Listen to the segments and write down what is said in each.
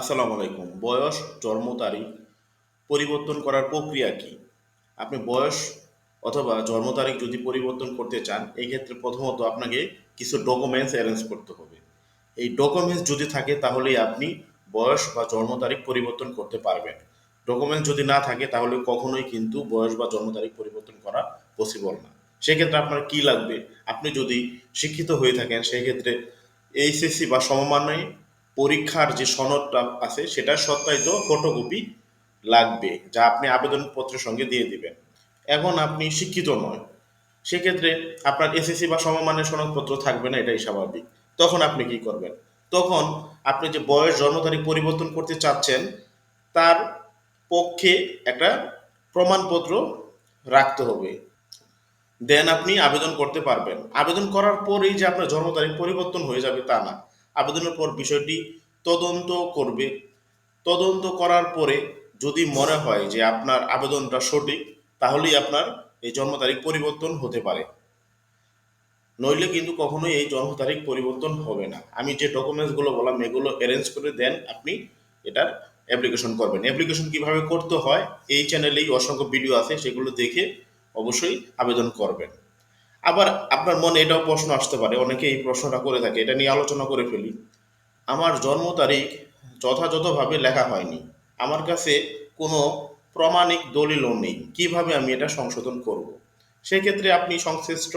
আসসালামু আলাইকুম। বয়স, জন্ম তারিখ, পরিবর্তন করার প্রক্রিয়া কি? আপনি বয়স অথবা জন্ম তারিখ যদি পরিবর্তন করতে চান, এই ক্ষেত্রে প্রথমত আপনাকে কিছু ডকুমেন্টস অ্যারেঞ্জ করতে হবে। এই ডকুমেন্টস যদি থাকে, তাহলেই আপনি বয়স বা জন্ম তারিখ পরিবর্তন করতে পারবেন। ডকুমেন্টস যদি না থাকে, তাহলে কখনোই কিন্তু বয়স বা জন্ম তারিখ পরিবর্তন করা পসিবল না। সেক্ষেত্রে আপনার কি লাগবে? আপনি যদি শিক্ষিত হয়ে থাকেন, সেক্ষেত্রে এইচএসসি বা সমমানের পরীক্ষার যে সনদটা আছে, সেটা সত্যায়িত ফটোকপি লাগবে, যা আপনি আবেদনপত্রের সঙ্গে দিয়ে দিবেন। এখন আপনি শিক্ষিত নয়। সেক্ষেত্রে আপনার এসএসসি বা সমমানের সনদপত্র থাকবে না, এটাই স্বাভাবিক। তখন আপনি কি করবেন? তখন আপনি যে বয়স, জন্ম তারিখ পরিবর্তন করতে চাচ্ছেন, তার পক্ষে একটা প্রমাণপত্র রাখতে হবে। দেন আপনি আবেদন করতে পারবেন। আবেদন করার পরেই যে আপনার জন্ম তারিখ পরিবর্তন হয়ে যাবে তা না। আবেদনের পর বিষয়টি তদন্ত করবে। তদন্ত করার পরে যদি মনে হয় যে আপনার আবেদনটা সঠিক, তাহলেই আপনার এই জন্ম তারিখ পরিবর্তন হতে পারে। নইলে কিন্তু কখনোই এই জন্ম তারিখ পরিবর্তন হবে না। আমি যে ডকুমেন্টসগুলো বললাম, এগুলো অ্যারেঞ্জ করে দেন, আপনি এটার অ্যাপ্লিকেশন করবেন। অ্যাপ্লিকেশন কীভাবে করতে হয়, এই চ্যানেলেই অসংখ্য ভিডিও আছে, সেগুলো দেখে অবশ্যই আবেদন করবেন। আবার আপনার মনে এটাও প্রশ্ন আসতে পারে অনেকে এই প্রশ্নটা করে থাকে, এটা নিয়ে আলোচনা করে ফেলি। আমার জন্ম তারিখ যথাযথভাবে লেখা হয়নি। আমার কাছে কোনো প্রমাণিক দলিলও নেই, কীভাবে আমি এটা সংশোধন করব? সেক্ষেত্রে আপনি সংশ্লিষ্ট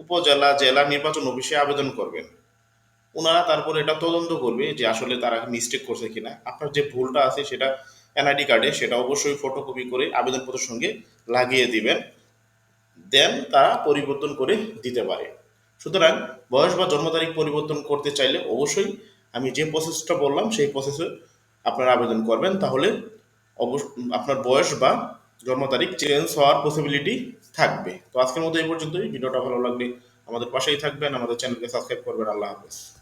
উপজেলা, জেলা নির্বাচন অফিসে আবেদন করবেন। ওনারা তারপর এটা তদন্ত করবে যে আসলে তারা মিস্টেক করছে কিনা। আপনার যে ভুলটা আছে সেটা এনআইডি কার্ডে সেটা অবশ্যই ফটোকপি করে আবেদনপত্রের সঙ্গে লাগিয়ে দিবেন। দেন তারা পরিবর্তন করে দিতে পারে। সুতরাং বয়স বা জন্ম তারিখ পরিবর্তন করতে চাইলে অবশ্যই আমি যে প্রসেসটা বললাম, সেই প্রসেসে আপনারা আবেদন করবেন। তাহলে অবশ্য আপনার বয়স বা জন্ম তারিখ চেঞ্জ হওয়ার পসিবিলিটি থাকবে। তো আজকের মতো এই পর্যন্তই। ভিডিওটা ভালো লাগলে আমাদের পাশেই থাকবেন। আমাদের চ্যানেলকে সাবস্ক্রাইব করবেন। আল্লাহ হাফেজ।